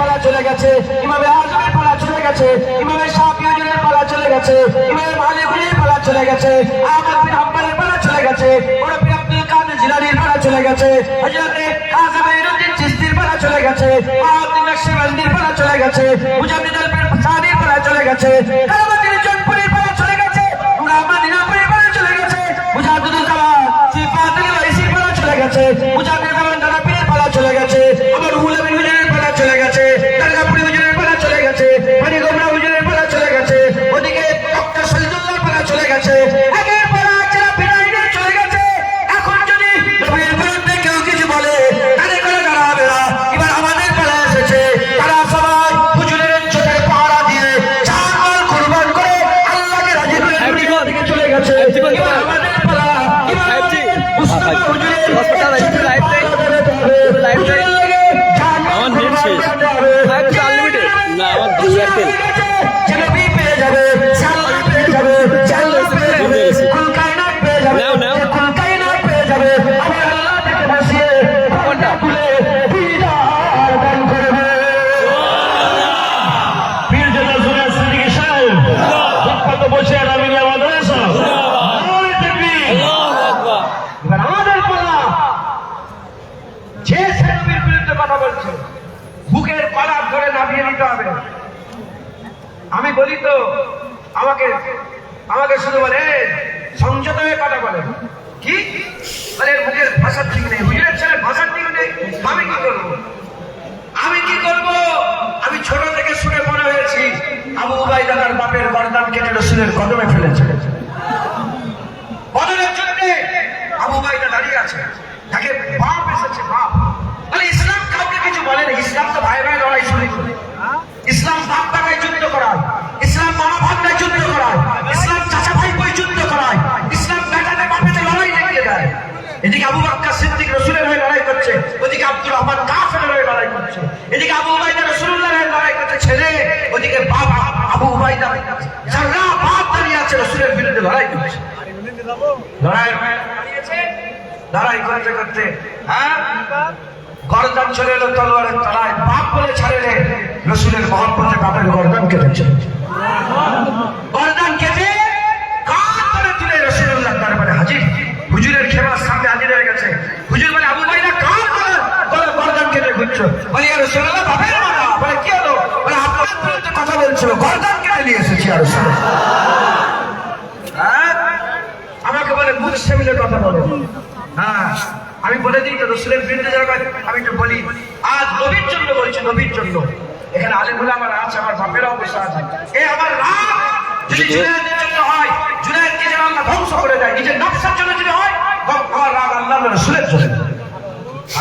পালা চলে গেছে, ইমামে আজমের পালা চলে গেছে, ইমামে শাফি পালা চলে গেছে, ইমামে মালিকুলের পালা চলে গেছে, আহমদ বিন হাম্বালের পালা চলে গেছে বড় আব্দুল কাদের জিলানির পালা চলে গেছে, হযরতে কাজী মাইনুদ্দিন চিশতির পালা চলে গেছে আহমদ নকশবন্দির পালা চলে গেছে, মুজাদ্দিদ আল সাদির পালা চলে গেছে আমি বলি তো আমাকে আমাকে শুধু বলে "এই, সংযত হয়ে কথা বলে। কি? বলে মুখের ভাষা ঠিক নেই। হুজুরের ছেলে ভাষা ঠিক নেই। আমি কি করব? আমি কি করব? আমি ছোট থেকে শুনে মনে হয়েছি আবু উবাইদার বাপের বরদান কেটে রসুলের কদমে। উবাইদা যারা বাপ দাঁড়িয়ে আছে, রসুলের বিরুদ্ধে লড়াই করছে। লড়াই লড়াই করতে করতে হ্যাঁ? গরদান চলে এলো তলোয়ারের তলায়। বাপ বলে ছাড়েলে রসুলের মহব্বতে বাপের গরদান কেটেছে গরদান কেটে কান ধরে তুলে রসুল্লাহ দরবারে হাজির। হুজুরের খেবার সামনে হাজির আপনার বিরুদ্ধে কথা বলছো কেটে নিয়ে এসেছি আর হ্যাঁ? আমাকে বলে বুঝ সেমিলে কথা বলে। হ্যাঁ আমি বলে দিই তো, রসুলের বিরুদ্ধে যারা আমি তো বলি। আজ নবীর জন্য বলছি, নবীর জন্য। এখানে আলে বলে আমার আছে, আমার বাপেরাও বসে আছে। এ আমার রাগ যদি জুনায়েদের জন্য হয়, জুনায়েদকে যেন আল্লাহ ধ্বংস করে দেয়, নিজের নকশার জন্য যদি হয় আমার রাগ আল্লাহ রসুলের জন্য।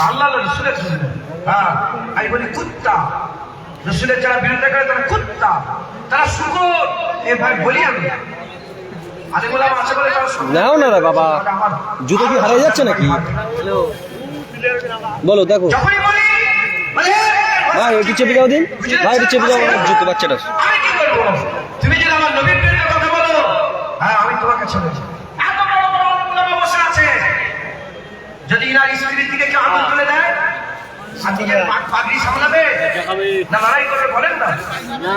আল্লাহ রসুলের জন্য। হ্যাঁ আমি বলি, কুত্তা রসুলের যারা বিরুদ্ধে করে তারা কুত্তা তারা শুকর এ ভাই বলি আমি। নাও না রে বাবা। জুতো কি হারিয়ে যাচ্ছে নাকি? বলো দেখো। যখনই বলি বলে, ভাই একটু চেপে যাও দিন। ভাই একটু চেপে যাও জুতো বাচ্চাটা আমি তুমি যদি আমার নবীর বিরুদ্ধে কথা বলো হ্যাঁ আমি তোমাকে ছেড়েছি এত বড় বড় বসে আছে। যদি ইনার স্ত্রীর দিকে কেউ আঙুল তুলে দেয় আর নিজের পাগড়ি সামলাবে না লড়াই করবে বলেন না।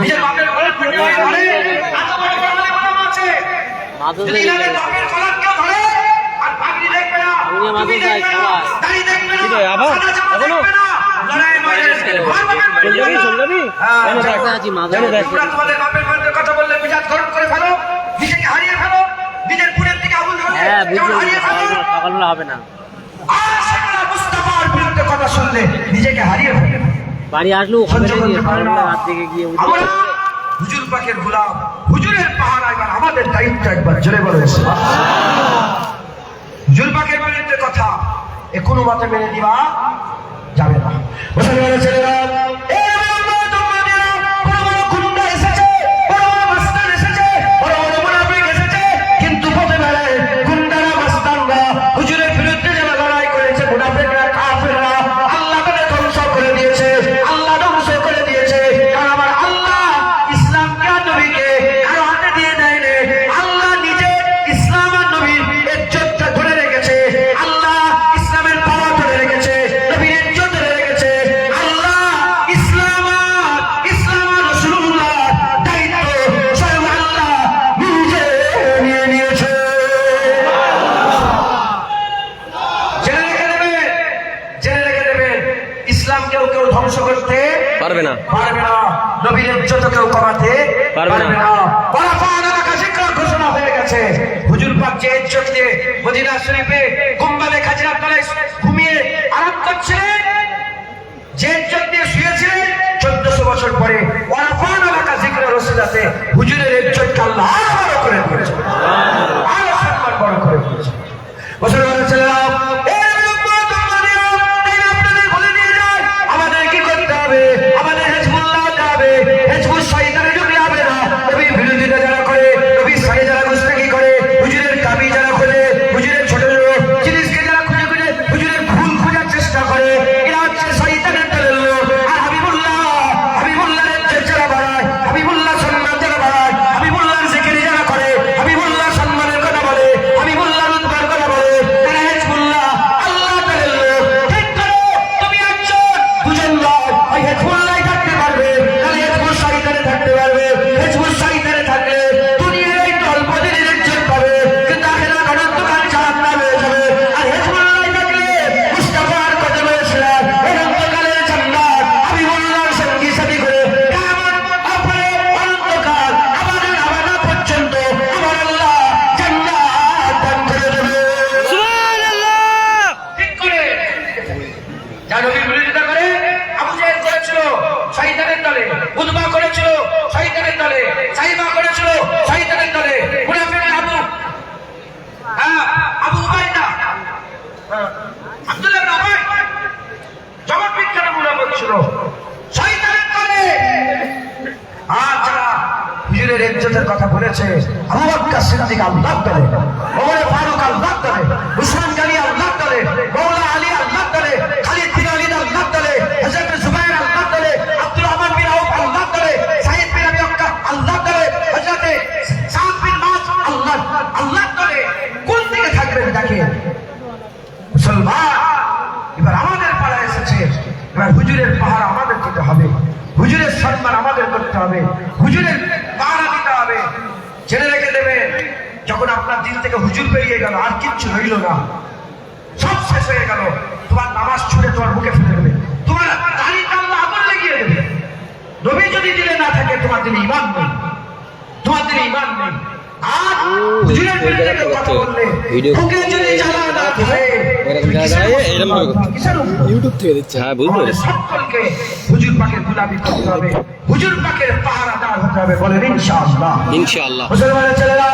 নিজের বাপের কলার পেটে ধরে এত বড় বড় আলিমুল আছে। যদি ইনাদের বাপের কলার কেউ ধরে আর পাগড়ি দেখবে না তুমি দেখবে না দাড়ি দেখবে না আবার? এখনও? লড়াই ময়দানে ঘর বাপের বাড়ি চল যাবি যাবে। চল যাবি হ্যাঁ, কেন দেখ কেন দেখ তোমাদের বাপের বাড়িতে কথা বললে মিজাজ গরম করে ফেলো নিজেকে হারিয়ে ফেলো নিজের পুরের দিকে আগুন ধরে হ্যাঁ হারিয়ে ফেলো। হবে না। আর সেগুলো মুস্তাফার বিরুদ্ধে কথা শুনলে নিজেকে হারিয়ে ফেলো বাড়ি আসলেও হবে না রাত থেকে গিয়ে উঠে হুজুর পাকের গোলাম। হুজুরের পাহাড় একবার আমাদের দায়িত্ব একবার জোরে বলে হুজুর পাকের বিরুদ্ধে কথা এ কোনো মতে মেনে দিবা যাবে না। ছেলেরা পারবে না। পারবে না। নবীর ইজ্জত কেউ কমাতে পারবে না। ওয়ারাফা'না লাকা যিকরাক ঘোষণা হয়ে গেছে। হুজুর পাক যে ইজ্জত দিয়ে মদিনা শরীফে কুম্বালে খাজরা তলায় হুজুরের পাহাড় আমাদের দিতে হবে, হুজুরের সম্মান আমাদের করতে হবে, হুজুরের পাহারা দিতে হবে। জেনে রেখে দেবেন, যখন আপনার দিল থেকে হুজুর বেরিয়ে গেল, আর কিচ্ছু রইল না। সব শেষ হয়ে গেল। তোমার নামাজ ছুড়ে তোমার মুখে ফেলে দেবে। তোমার আগুন লেগিয়ে দেবে। নবী যদি দিলে না থাকে, তোমার দিনে ইমান নেই। তোমার দিনে ইমান নেই। আর হুজুরের বিরুদ্ধে কথা বললে। বুকে যদি জ্বালা না থাকে এরকম জায়গায় দাঁড়িয়ে এরকম ভাবে করতে। কিসের উপর? ইউটিউব থেকে দিচ্ছে হ্যাঁ বুঝতে পেরেছি। সকলকে হুজুর পাকের গুলামি করতে হবে। হুজুর পাকের পাহারাদার হতে হবে বলেন ইনশাআল্লাহ। ইনশাআল্লাহ। মুসলমানের ছেলেরা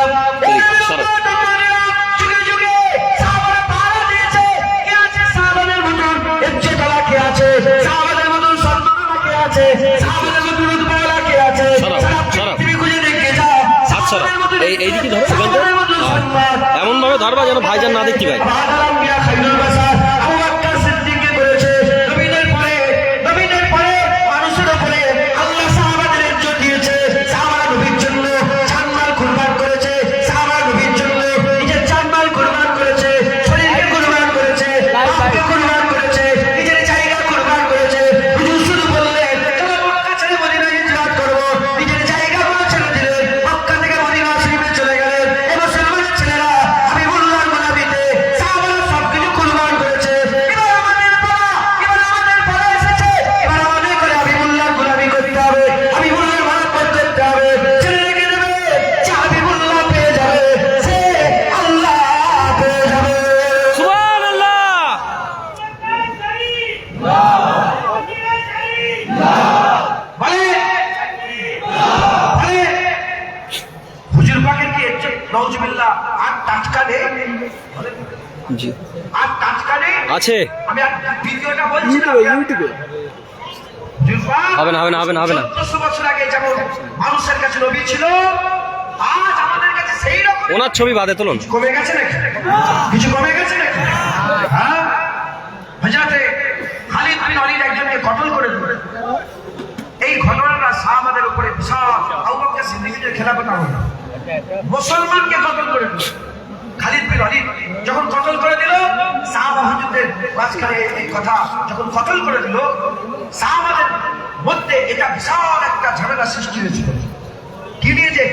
এইদিকে ধরো, এখান থেকে। সাহাবাদের মতন হ্যাঁ। সম্মান এমন ভাবে ধরবা যেন ভাইজান না দেখতে পাই আছে। হবে না, হবে না, হবে না, হবে না। 1400 বছর আগে যেমন মানুষের কাছে নবী ছিল। আজ আমাদের কাছে সেই রকম ওনার ছবি বাদে তুলুন। কমে গেছে নাকি? কিছু কমে গেছে নাকি? হ্যাঁ? হজরতে খালিদ বিন ওয়ালিদ একজনকে কতল করে দিল এই ঘটনাটা সাহাবাদের উপরে বিশাল আবু বকর সিদ্দিকের খেলাফত আমল। মুসলমানকে কতল করে দিল খালিদ বিন ওয়ালিদ যখন কতল করে দিল সাহাবা হুজুরদের মাঝখানে এই কথা যখন কতল করে দিল, সাহাবাদের মধ্যে এটা বিশাল একটা ঝামেলা সৃষ্টি হয়েছিল। কি নিয়ে যে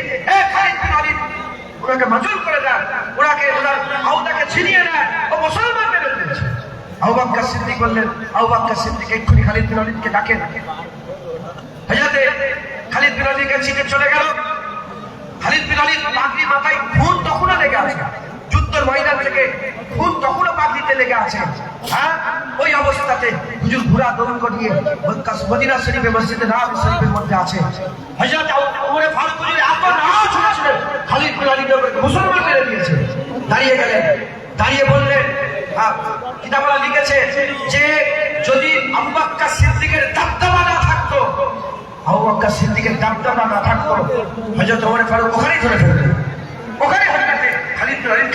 ওনাকে মাজুর করে দেন, ওনাকে, ওনার আওতাকে ছিনিয়ে নেন, ও মুসলমান মেনে নিয়েছে আউবাক্কা সিদ্দিক বললেন আউবাক্কা সিদ্দিক এক্ষুনি খালিদ বিন ওয়ালিদকে ডাকেন হজরতে খালিদ বিন ওয়ালিদকে চিঠি চলে গেল। খালিদ বিন পাগড়ি মাথায় খুন তখনও লেগে আছে। যুদ্ধের ময়দান থেকে খুন তখনও পাগড়িতে লেগে আছে। হ্যাঁ? ওই অবস্থাতে হুজুর ঘোড়া দৌড় করিয়ে মদিনা শরীফে, মসজিদে নববী শরীফের মধ্যে আছে। হযরত ওমরে ফারুক হুজুর, এত খালিদ বিন উপরে মুসলমান মেরে দিয়েছে। দাঁড়িয়ে গেলেন। দাঁড়িয়ে বললেন লিখেছে যে যদি আবু সিদ্দিকের দাবদাবা না থাকতো, আবু সিদ্দিকের দাবদাবা না থাকতো, হযরত ওমর ফারুক ওখানেই ধরে ফেলতেন ওখানে খালিদ বিন ওয়ালিদ